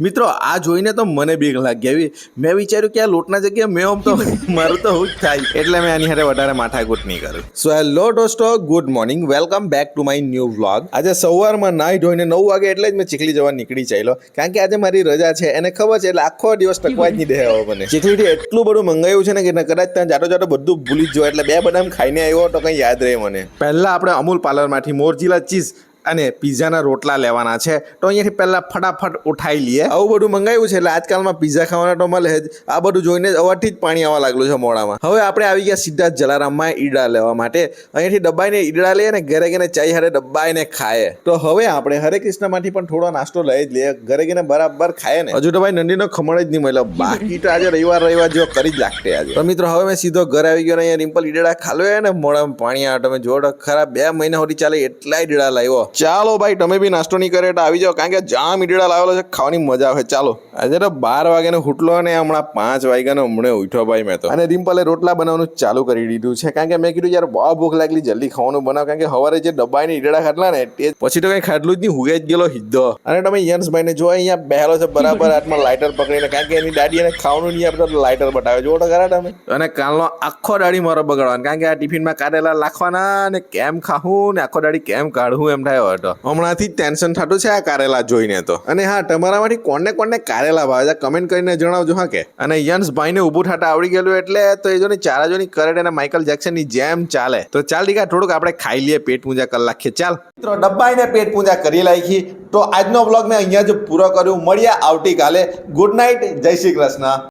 મિત્રો આ જોઈને તો મને બીક લાગી આવી. મેં વિચાર્યું કે આ લોટના જગ્યાએ મેં આમ તો મારું તો હું જ થાય. એટલે મેં આની હારે વધારે માથાકૂટ નહીં કરું. સો હેલો દોસ્તો good morning welcome back to my new vlog આજે સવારમાં નાહી ધોઈને નવ વાગે એટલે જ મેં ચીખલી જવા નીકળી ચાલ્યો. કારણ કે આજે મારી રજા છે એને ખબર છે એટલે આખો દિવસ ટકવા જ નહીં દે મને. ચીખલીથી એટલું બધું મંગાવ્યું છે ને કે કદાચ ત્યાં જાતો જાતો બધું ભૂલી જ જાય એટલે બે બદામ ખાઈને આવ્યો તો કંઈ યાદ રહે મને. પહેલાં આપણે અમૂલ પાર્લરમાંથી મોરજીલા ચીઝ અને પીઝાના રોટલા લેવાના છે. તો અહીંયાથી પહેલાં ફટાફટ ઉઠાઈ લઈએ. આવું બધું મંગાવ્યું છે એટલે આજકાલમાં પીઝા ખાવાના તો મળે જ. આ બધું જોઈને જ અવારથી જ પાણી આવવા લાગેલું છે મોડામાં હવે આપણે આવી ગયા સીધા જલારામમાં ઈડા લેવા માટે. અહીંયાથી ડબ્બાઈને ઈડા લઈએ ને ઘરે ગઈને ચાઈ હારે ડબ્બાઈને ખાય તો હવે આપણે હરે કૃષ્ણમાંથી પણ થોડો નાસ્તો લઈ જ લઈએ. ઘરે ગઈને બરાબર ખાય ને. હજુ તો ભાઈ નંદીનો ખમણ જ નહીં મળ્યો. બાકી તો આજે રવિવાર રવિવાર જેવો કરી જ લાગતે આજે. મિત્રો, હવે મેં સીધો ઘરે આવી ગયો ને અહીંયા રિમ્પલ ઈડડા ખાલો ને મોડામાં પાણી આવે. તમે જોડો ખરા, બે મહિના સુધી ચાલે એટલા ઈડડા લાવ્યો. ચાલો ભાઈ તમે બી નાસ્તો નહીં કરે તો આવી જાઓ. કારણ કે જામ ઈડડા લાવેલો છે ખાવાની મજા આવે. ચાલો આજે તો બાર વાગ્યાનો હુટલો અને હમણાં પાંચ વાગ્યાનો હમણાં ઉઠ્યો ભાઈ મેં તો. અને રિમ્પલે રોટલા બનાવવાનું ચાલુ કરી દીધું છે. કારણ કે મેં કીધું યાર બહુ ભૂખ લાગલી જલ્દી ખાવાનું બનાવ. કારણ કે સવારે જે ડબ્બાની ઈડડા ખાટલા ને તે પછી તો કઈ ખાટલું જ નહીં હુગે જ ગયેલો હિદ્દો અને તમે યંશભાઈ ને જો અહીંયા બેહેલો છે બરાબર હાથમાં લાઇટર પકડીને કારણ કે એની દાડી એને ખાવાનું નહીં આપતા લાઇટર બતાવે. જો તો ખરા તમે. અને કાલનો આખો દાડી મારો બગાડવાનો કારણ કે આ ટિફિનમાં કાઢેલા લાખવાના ને કેમ ખાવું ને આખો દાડી કેમ કાઢવું એમ થાય હતો. હમણાંથી જ ટેન્શન થતું છે આ કારેલા જોઈને તો. અને હા તમારામાંથી કોને કોને કારેલા ભાવે છે કમેન્ટ કરીને જણાવજો હા કે? અને યંશભાઈને ઊભું થતા આવડી ગયેલું એટલે તો એ જોની ચારાજોની જોની કરેડ અને માઇકલ જેક્સનની જેમ ચાલે. તો ચાલ દીકા થોડુંક આપણે ખાઈ લઈએ પેટ પૂજા કરી નાખીએ. ચાલ. મિત્રો ડબ્બાઈને પેટ પૂજા કરી લાખી તો આજનો બ્લોગ મેં અહીંયા જ પૂરો કર્યું. મળ્યા આવતીકાલે. ગુડ નાઇટ જય શ્રી કૃષ્ણ.